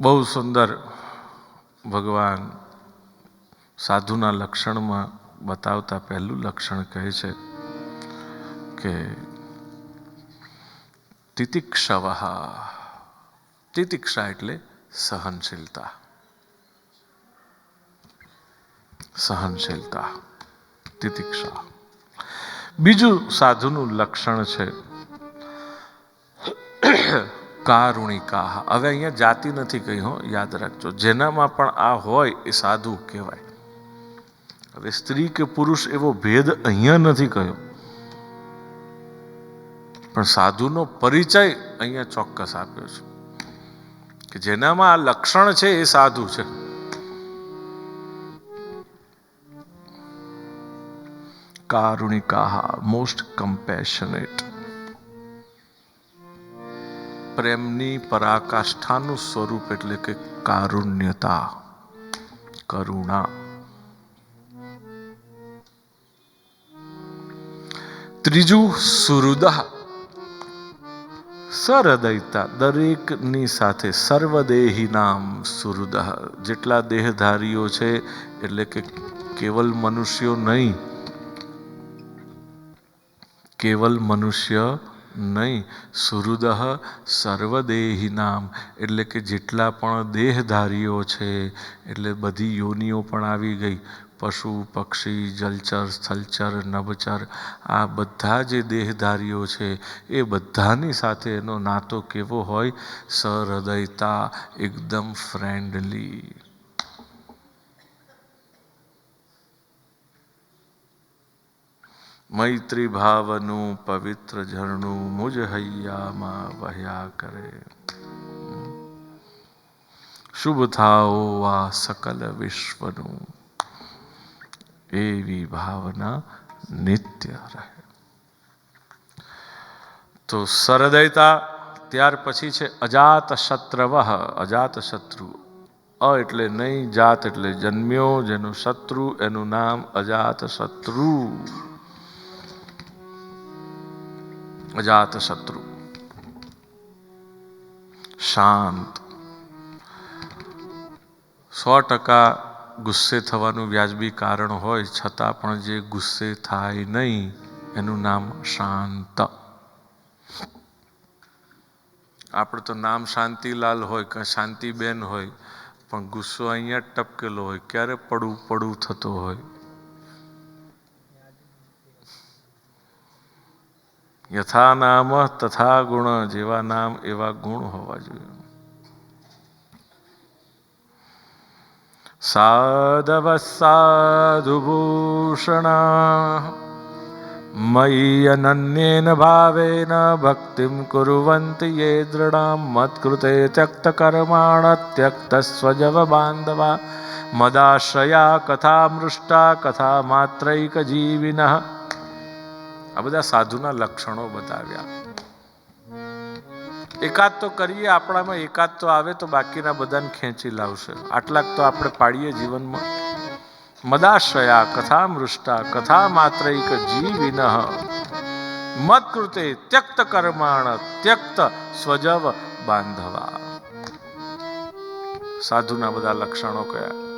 બહુ સુંદર ભગવાન સાધુના લક્ષણમાં બતાવતા પહેલું લક્ષણ કહે છે કે તિતિક્ષવહા, તિતિક્ષા એટલે સહનશીલતા. સહનશીલતા, તિતિક્ષા. બીજું સાધુનું લક્ષણ છે કારુણિકા. હવે અહીંયા જાતિ નથી કહી, હો, યાદ રાખજો. જેનામાં પણ આ હોય એ સાધુ કહેવાય. હવે સ્ત્રી કે પુરુષ એવો ભેદ અહીંયા નથી કહ્યો. પણ સાધુનો પરિચય અહીંયા ચોક્કસ આપ્યો છે કે જેનામાં આ લક્ષણ છે એ સાધુ છે. કારુણિકા મોસ્ટ કમ્પેશનેટ પ્રેમની પરાકાષ્ઠાનું સ્વરૂપ એટલે કે કારુણ્યતા, કરુણા. ત્રીજું, સુહૃદ. સરદયતા દરેકની સાથે સર્વદેહી નામ સુહૃદ. જેટલા દેહધારીઓ છે, એટલે કે કેવલ મનુષ્યો નહીં, કેવલ મનુષ્ય નહીં. સુહૃદ સર્વદેહી નામ એટલે કે જેટલા પણ દેહધારીઓ છે, એટલે બધી યોનિઓ પણ આવી ગઈ. પશુ, પક્ષી, જલચર, સ્થલચર, નભચર, આ બધા જે દેહધારીઓ છે, એ બધાની સાથે એનો નાતો કેવો હોય? સહૃદયતા એકદમ ફ્રેન્ડલી મૈત્રી ભાવનું પવિત્ર ઝરણું મુજ હૈયામાં વહ્યા કરે. શુભ થાઓ આ સકલ વિશ્વનું. એવી ભાવના નિત્ય રહે. તો સરદયતા ત્યાર પછી છે અજાત શત્રવ અજાત શત્રુ અ એટલે નહીં, જાત એટલે જન્મ્યો, જેનું શત્રુ, એનું નામ અજાત શત્રુ અજાત શત્રુ. શાંત. સો ટકા ગુસ્સે થવાનું વ્યાજબી કારણ હોય છતાં પણ જે ગુસ્સે થાય નહીં, એનું નામ શાંત. આપણે તો નામ શાંતિલાલ હોય કે શાંતિબેન હોય, પણ ગુસ્સો અહીંયા ટપકેલો હોય, ક્યારે પડું પડું થતો હોય? યથા નામ તથા ગુણ જેવા નામ એવા ગુણ હોવા જોઈએ. સાધવ સાધુભૂષણ મયી અનન્યેન ભાવેન ભક્તિમ કુરવંતિ યે દૃઢામ મત્કૃતે ત્યક્ત કર્માણ ત્યક્ત સ્વજવ બાંધવા, મદાશ્રયા કથા મૃષ્ટા કથા માત્રૈક જીવિન આ બધા સાધુના લક્ષણો બતાવ્યા. એકાદ તો કરીએ, આપણામાં એકાદ તો આવે તો બાકીના બધાને ખેંચી લાવશે. આટલાક તો આપણે પાડીએ જીવનમાં. મદાશ્રયા કથા મૃષ્ટા, કથા માત્ર એક જીવિન. મત કૃતે ત્યક્ત કર્માણ, ત્યક્ત સ્વજવ બાંધવા. સાધુના બધા લક્ષણો કયા?